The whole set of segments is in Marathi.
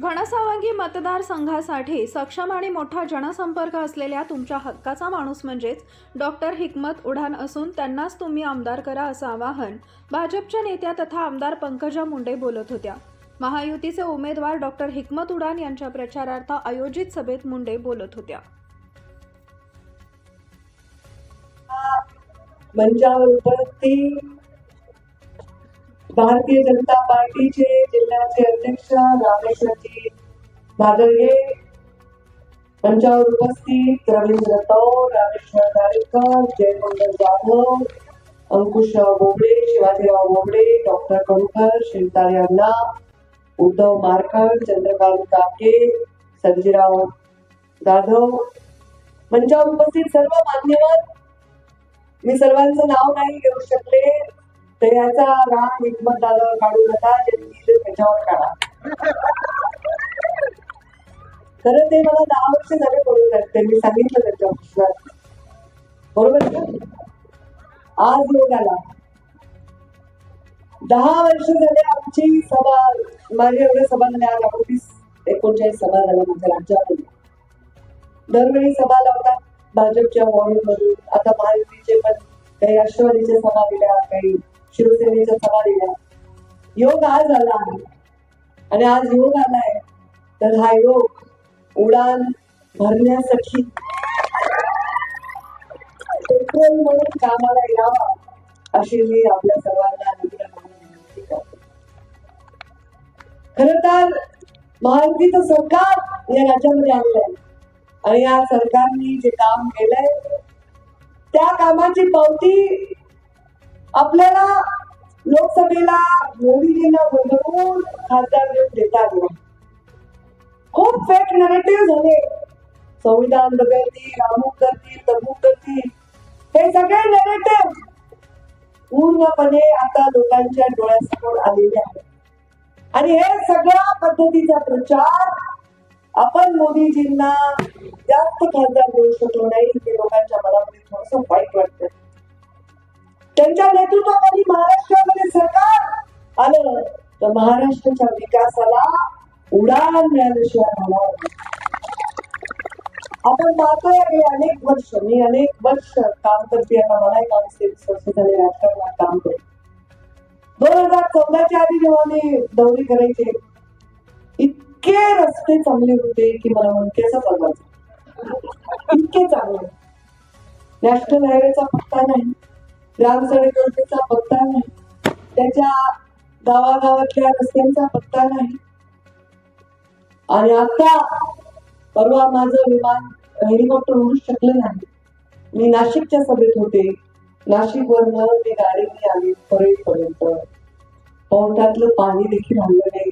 घनसावंगी मतदारसंघासाठी सक्षम आणि मोठा जनसंपर्क असलेल्या तुमच्या हक्काचा माणूस म्हणजेच डॉक्टर हिकमत उडान असून त्यांनाच तुम्ही आमदार करा असं आवाहन भाजपच्या नेत्या तथा आमदार पंकजा मुंडे बोलत होत्या. महायुतीचे उमेदवार डॉक्टर हिकमत उडान यांच्या प्रचारार्थ आयोजित सभेत मुंडे बोलत होत्या. मंचावरती भारतीय जनता पार्टीचे जिल्ह्याचे अध्यक्ष रामेश्वरजी भादरगे मंचावर उपस्थित रवींद्र तौर रामेश्वर गाडेकर जयमंगल जाधव अंकुश बोबडे शिवाजीराव बोबडे डॉक्टर कणकर शिवतारे अण्णा उद्धव मारकड चंद्रकांत काके सर्जीराव जाधव. मंचावर उपस्थित सर्व मान्यवर. मी सर्वांचं नाव नाही घेऊ शकले. तर याचा राग हिकमत दादावर काढू नका त्यांनी त्याच्यावर काढा. खरं ते मला दहा वर्ष झाले बोलत त्यांनी सांगितलं त्यांच्या पुस्तकात बरोबर आज योग आला दहा वर्ष झाले आमची सभा माझ्या एवढ्या सभा झाल्या आज अडतीस एकोणचाळीस सभा झाल्या माझ्या राज्यामध्ये. दरवेळी सभा लावतात भाजपच्या वॉर्डमधून आता महायुतीचे पण काही राष्ट्रवादीच्या सभा दिल्या काही शिवसेनेच्या सभा दिल्या योग आज आला आहे. आणि आज योग आलाय. तर हा योग उडान भरण्यासाठी पेट्रोल म्हणून कामाला यावा अशी मी आपल्या सर्वांना विनंती करते. खर तर महायुतीचं सरकार या राज्यामध्ये आणलंय. आणि या सरकारने जे काम केलंय त्या कामाची पावती आपल्याला लोकसभेला मोदीजींना बदलून खासदार देऊन देता आले खूप फेक नरेटिव्ह झाले संविधान बदलतील अमुक करतील तमुक करतील. हे सगळे नरेटिव्ह पूर्णपणे आता लोकांच्या डोळ्यासमोर आलेले आहेत. आणि हे सगळ्या पद्धतीचा प्रचार आपण मोदीजींना जास्त खासदार देऊ शकलो नाही ते लोकांच्या मनामध्ये थोडस वाईट वाटतं त्यांच्या नेतृत्वाखाली महाराष्ट्रामध्ये सरकार आलं तर महाराष्ट्राच्या विकासाला उडान मिळाल्याशिवाय मला आपण पाहतोय अनेक वर्ष मी अनेक वर्ष काम करते आता मला एक काम तेवीस वर्ष झाले राजकारणात काम करते. दोन हजार चौदाच्या आधी जेव्हा मी दौरी करायचे इतके रस्ते चांगले होते की मला मनकेचा चालवायचा इतके चांगले. नॅशनल हायवेचा पत्ता नाही. ग्राम योजनेचा पत्ता नाही. त्याच्या गावागावातल्या रस्त्यांचा पत्ता नाही. आणि आता परवा माझं विमान हेलिकॉप्टर उडू शकलं नाही. मी नाशिकच्या सभेत होते. नाशिक वरनं मी गाडीने आली परेडपर्यंत पर्यंत पाणी देखील आणलं नाही.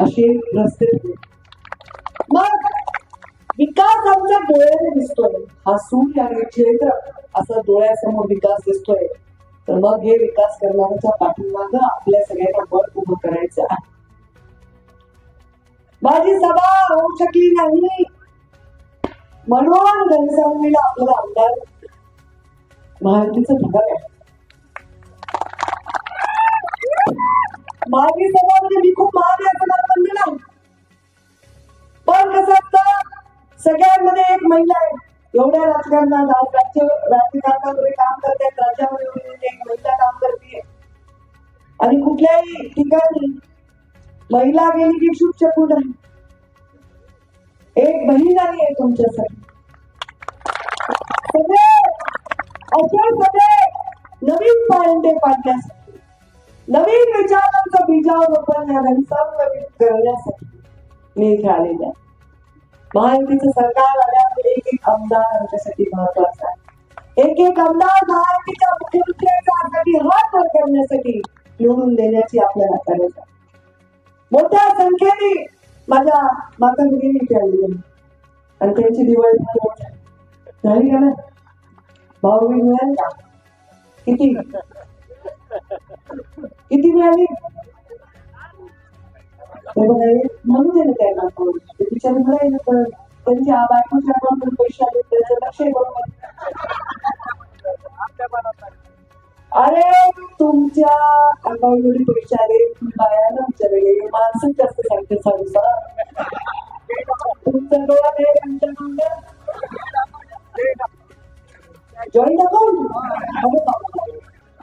असे रस्ते मग विकास आमच्या डोळ्याने दिसतोय. हा सूर्य आणि क्षेत्र असा डोळ्यासमोर विकास दिसतोय. तर मग हे विकास करणाऱ्याच्या पाठीमाग आपल्या सगळ्यांना बळ उभं करायचं आहे. माझी सभा होऊ शकली नाही. म्हणून घनसावंगीला आपलं आमदार महायुतीचं ठिकाण आहे. माझी सभा म्हणजे मी खूप महान आहे असं मला पण कसं असतं सगळ्यांमध्ये एक महिला आहे. एवढ्या राजकारणात राज्य राजकारणामध्ये काम करतात राज्यामध्ये एवढी एक महिला काम करते. आणि कुठल्याही ठिकाणी महिला गेली की शुभ शकून आहे एक बहीण आली आहे तुमच्यासाठी. सगळे असे सगळे नवीन पायंडे पाडण्यासाठी नवीन विचारांचं बीजावरोपण या घनसावंगीत करण्यासाठी मी इथे महायुतीचं सरकार आल्यावर एक एक आमदार आमच्यासाठी महत्त्वाचा आहे. एक एक आमदार महायुतीच्या मुख्यमंत्र्यांसाठी हात वर करण्यासाठी निवडून देण्याची आपल्याला गरज आहे. मोठ्या संख्येने माझ्या माता भगिनी इथे आणि त्यांची दिवाळी झाली का ना भाऊ मिळाली का? किती? किती मिळाली? म्हणून ना त्यांना फोन ते बिचारे तर त्यांच्या बायकोच्या पैसे आले त्याचं लक्ष बरोबर अरे तुमच्या अकाउंटमध्ये पैसे आले बायाला विचारले माणसं जास्त सांगते सांगता तुमचा डोळा आहे आमच्या जॉईंट अकाउंट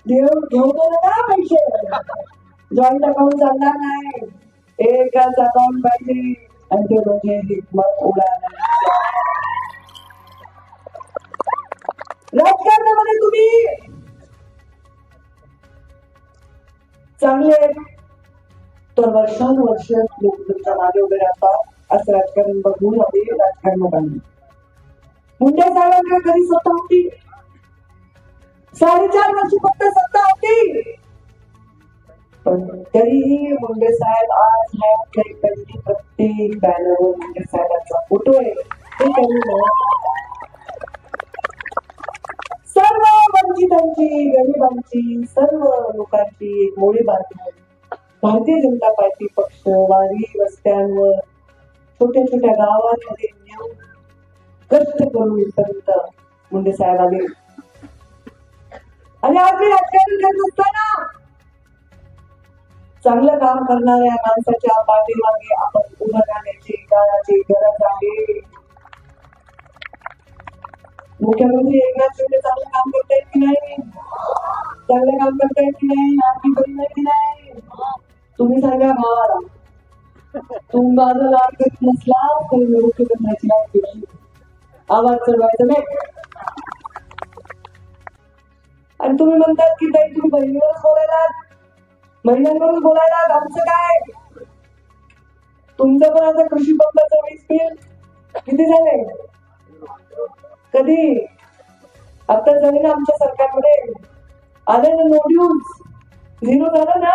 देव घेऊन ना पैसे. जॉईंट अकाउंट चालणार नाही. एकच अकाउंट पाहिजे आणि ते म्हणजे हिकमत उडाला राजकारणामध्ये तुम्ही चांगले तर वर्षानुवर्ष लोक तुमच्या मागे उभे राहतात असं राजकारण बघून आम्ही राजकारणात आणलं मुंडे साहेबांकडे कधी सत्ता होती साडेचार वर्ष फक्त सत्ता होती. पण तरीही मुंडे साहेब आज हॅट प्रत्येक बॅनरवर मुंडे साहेबांचा फोटो आहे. ते त्यांनी सर्व वंचितांची गरिबांची सर्व लोकांची एक मोळी बांधून भारतीय जनता पार्टी पक्ष वारी रस्त्यांवर छोट्या छोट्या गावांमध्ये नेऊन कष्ट करून इथपर्यंत मुंडे साहेब आले. आणि आज मी राजकारण करत असताना चांगलं काम करणाऱ्या माणसाच्या पाठीमागे आपण उभं राहण्याची काळाची गरज आहे. मुख्यमंत्री एकनाथ शिंदे चांगलं काम करतायत की नाही? चांगलं काम करतायत की नाही? आरती करीत की नाही? तुम्ही सांगा भावाला तुम्ही माझा लाभ घेत नसला तरी मी मुख्यमंत्र्याची लाभ केली आवाज चढवायचा नाही. आणि तुम्ही म्हणतात की ताई तुम्ही बहिणीवरच बोलायला महिलांवरच बोलायला आमचं काय? तुमचं पण आता कृषी पंपाचं वीज बिल किती झाले कधी? आता झाले ना आमच्या सरकारमध्ये आले ना नो ड्यूज झिरो झालं ना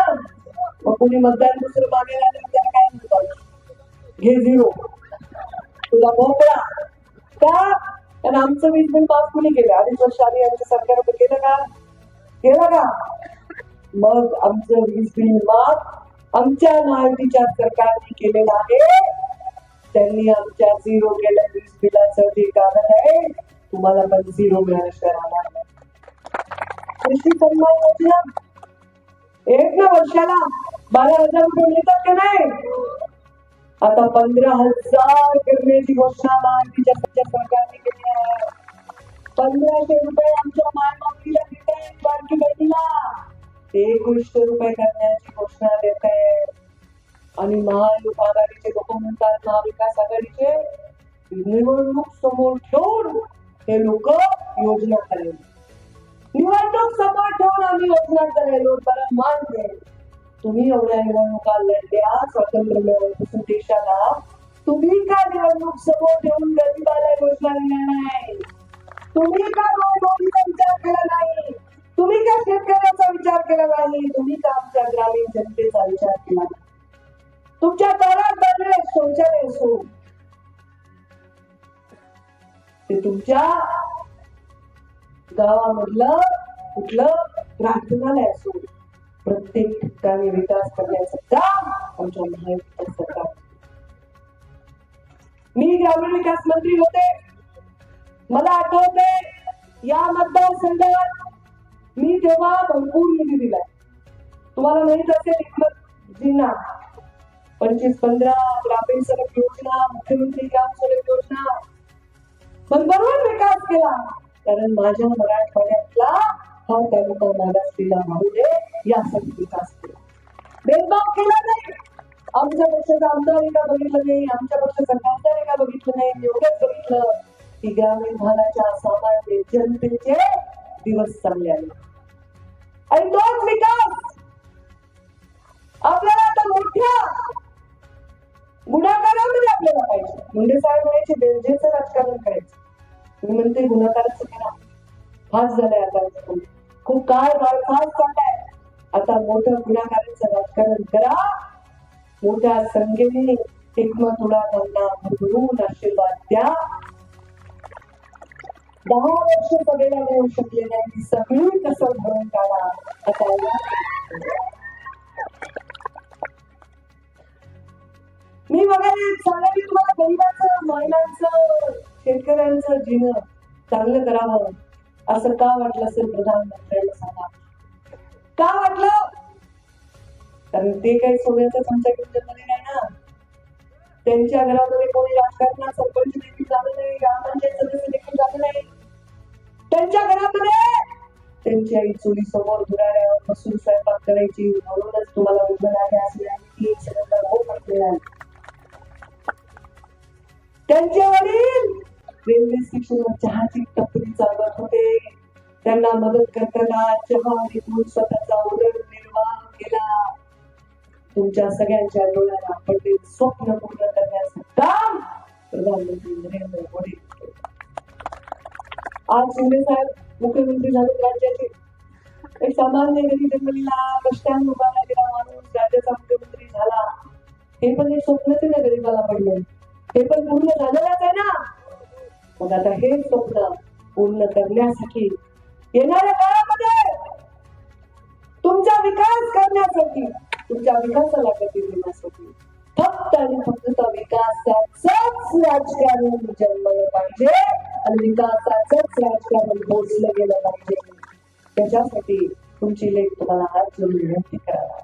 मग कोणी मतदान दुसरं मागे आलं त्याला काय म्हणतात? घे झिरो तुला मोकळा. का? कारण आमचं वीज बिल माफ कोणी केलं? अडीच वर्ष आधी आमच्या सरकारमध्ये केलं का? केलं का? मग आमचं वीज बिल माफ आमच्या महायुतीच्या सरकारने केलेलं आहे. त्यांनी आमच्या झिरो केलं वीज बिलाचं जे कारण आहे. तुम्हाला पण झिरो मिळाल्याशिवाय राहणार नाही. कृषी सन्मान योजना. एक ना वर्षाला बारा हजार रुपये मिळतात का नाही? आता पंधरा हजार करण्याची घोषणा महायुतीच्या सरकारने केली आहे. पंधराशे रुपये आमच्या मायबापीला एकवीसशे रुपये करण्याची घोषणा देत आहे आणि महायुत लोक म्हणतात महाविकास आघाडीचे निवडणूक समोर ठेवून हे लोक योजना करेल. निवडणूक समोर ठेवून आम्ही योजना करेल मान मान्य तुम्ही एवढ्या निवडणुका लढल्या स्वातंत्र्य मिळवण्यापासून देशाला तुम्ही का निवडणूक समोर ठेवून गरिबाला योजना दिल्या नाही? तुम्ही का मोदीचा विचार केला नाही? तुम्ही का शेतकरी विचार केला नाही तुम्ही का आमच्या ग्रामीण जनतेचा विचार केला तुमच्या दारात बनले शौचालय असो ते तुमच्या गावामधलं कुठलं प्रार्थनालय असो प्रत्येक ठिकाणी विकास करण्याचं काम आमच्या महायुतीचं सरकार. मी ग्रामीण विकास मंत्री होते. मला आठवते या मतदारसंघात मी तेव्हा भरपूर निधी दिलाय. तुम्हाला माहीत असेल हिकमतजींना पंचवीस पंधरा ग्रामीण सडक योजना मुख्यमंत्री ग्राम सडक योजना. पण बरोबर विकास केला. कारण माझ्या मराठवाड्यातला हा तालुका मागासलेला वाहू दे यासाठी विकास केला. भेदभाव केला नाही. आमच्या पक्षाचा आमदार एका बघितलं नाही. आमच्या पक्षाचा खासदार एका बघितलं नाही. एवढंच बघितलं. की ग्रामीण भागाच्या सामान्य जनतेचे दिवस चांगले आले आणि तोच विकास आपल्याला आता मोठ्या गुणाकारामध्ये आपल्याला पाहिजे. मुंडे साहेब म्हणायचे बेलजेचं राजकारण करायचं. मी म्हणते गुन्हागाराचं करा. हाच झालाय आता खूप काळ काळ फास्ट चाललाय. आता मोठं गुन्हागाराचं राजकारण करा. मोठ्या संख्येने हिकमत उडावांना भरभरून आशीर्वाद द्या. दहा वर्ष बघायला मिळू शकले नाही. सगळं सगळी भरून काढा. आता मी बघायला सांगा मी तुम्हाला गरिबांचं महिलांचं शेतकऱ्यांचं जीवन चांगलं करावं असं का वाटलं असेल प्रधानमंत्र्यांना सांगा. का वाटलं? कारण ते काही सोन्याचं चमचा घेऊन नाही ना. त्यांच्या घरामध्ये कोणी राजकारणात सरपंच देखील झालं नाही ग्रामपंचायत सदस्य देखील झालं नाही. त्यांच्या घरामध्ये? त्यांची आई चोरी समोर धुराड्यावर बसून स्वयंपाक करायची. म्हणूनच तुम्हाला उभं आहे असले आणि ती हो त्यांचे वडील रेल्वे स्टेशनवर चहाची टपरी चालवत होते. त्यांना मदत करताना चहा विकून स्वतःचा उदर निर्माण केला. तुमच्या सगळ्यांच्या डोळ्याला पडले स्वप्न पूर्ण करण्याचं काम प्रधानमंत्री नरेंद्र मोदी आज शिंदे साहेब मुख्यमंत्री झाले राज्याचे. एक सामान्य घरी जन्मलेला कष्टाने उभा राहिलेला माणूस राज्याचा मुख्यमंत्री झाला. हे पण एक स्वप्नच आहे ना गरीबाला पडले. हे पण पूर्ण झालेलंच आहे ना. मग आता हे स्वप्न पूर्ण करण्यासाठी येणाऱ्या काळामध्ये तुमचा विकास करण्यासाठी तुमच्या विकासाला गती देण्यासाठी फक्त आणि फक्त विकासाचंच राजकारण जन्मलं पाहिजे आणि विकासाचंच राजकारण पोचलं गेलं पाहिजे. त्याच्यासाठी तुमची लेख तुम्हाला हात जोडून विनंती करावा.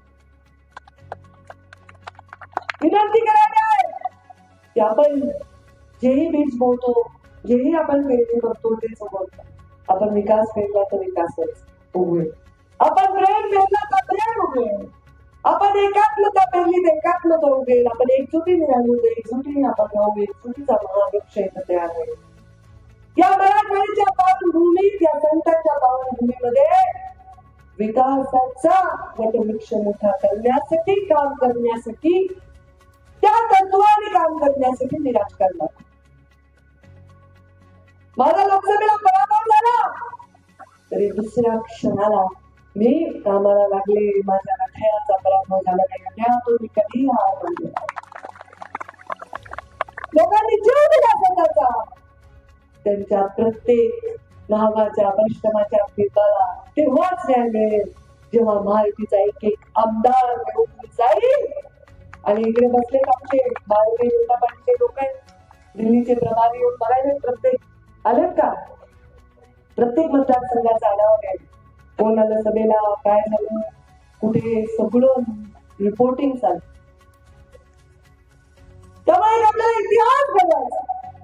विनंती करायला की आपण जेही बीज बोलतो जेही आपण पेरणी करतो ते बोलतो आपण विकास पेरला तर विकासच उगवेल आपण प्रेम पेरला तर प्रेम उगवेल आपण एकात्मता पेरली तर एकात्मता उगेल आपण एकजुटीने राहू दे एकजुटीने आपण राहू एकजुटीचा महावृक्ष इथं तयार होईल या मराठवाड्याच्या पावनभूमीत या संतांच्या पावनभूमीमध्ये विकासाचा वटवृक्ष मोठा करण्यासाठी काम करण्यासाठी त्या तत्वाने काम करण्यासाठी मी राजकारणात माझा लोकसभेला पराभव झाला तरी दुसऱ्या क्षणाला मी कामाला लागले माझ्या रथयाचा पराभव झाला नाही. रथयातून मी कधी हार लोकांनी जीव दिला स्वतःचा. त्यांच्या प्रत्येक नावाच्या परिश्रमाच्या पिकाला तेव्हाच न्याय मिळेल जेव्हा महायुतीचा एक एक आमदार निवडून जाईल. आणि इकडे बसले आमचे भारतीय जनता पार्टीचे लोक आहेत? दिल्लीचे प्रभारी येऊन बघायला प्रत्येक. आलेत का? प्रत्येक मतदारसंघाचा आढावा घ्यायला. कोण आलं सभेला काय झालं? कुठे सगळं रिपोर्टिंग चालू. त्यामुळे आपल्याला इतिहास बघायचा.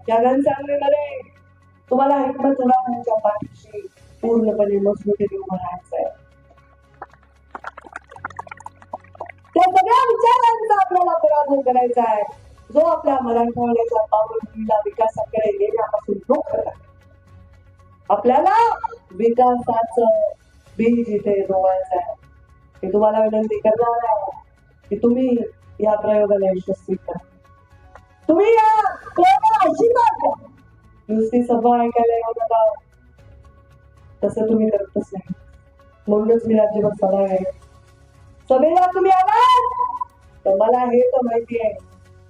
जगन सांगण्यामध्ये तुम्हाला हिकमत उडावण्याच्या पाठीशी पूर्णपणे मजबूतीने उभं राहायचं आहे. त्या सगळ्या विचारांचा आपल्याला पराभव करायचा आहे. जो आपल्या मराठवाड्याच्या पावनभूमीला विकासाकडे येण्यापासून रोखत आहे आपल्याला विकासाचं बीज इथे रोवायचं आहे मी तुम्हाला विनंती करणार आहे की तुम्ही या प्रयोगाला यशस्वी करा तुम्ही या प्रयोगाला द्या नुसती सभा ऐकायला येऊ नका तसं तुम्ही करतच नाही। म्हणूनच मी राज्यभर सभा आहे। सभेला तुम्ही आलात? तर मला हे तर माहिती आहे।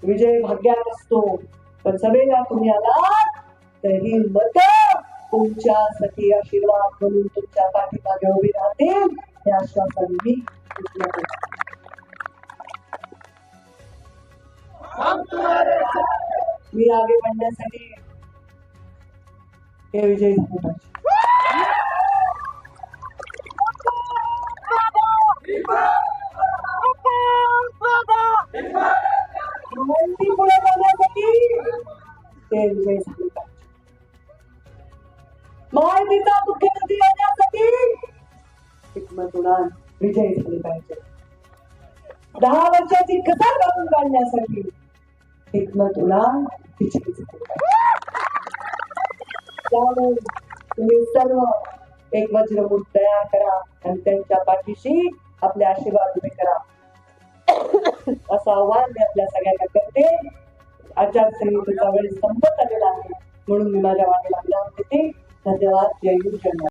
विजय भाग्यात असतो। पण सभेला तुम्ही आलात मत तुमच्यासाठी आशीर्वाद म्हणून तुमच्या पाठीमागे उभी राहतील हे आश्वासन मी. मी आगे बढ़ण्यासाठी हे विजय झाले पाहिजे विनंती पुढे जाण्यासाठी ते विजय झाले. हिकमत विजय झाले पाहिजे दहा वर्षाची कथा काढून काढण्यासाठी हिकमत उडान विजय झाले त्यामुळे तुम्ही सर्व एक वज्रमूठ तयार करा आणि त्यांच्या पाठीशी आपले आशीर्वाद उभे करा. असं आव्हान मी आपल्या सगळ्यांना करते. आचारसंहितेचा वेळ संपत आलेला आहे. म्हणून मी माझ्या वाटेला देते. धन्यवाद. जय हिंद.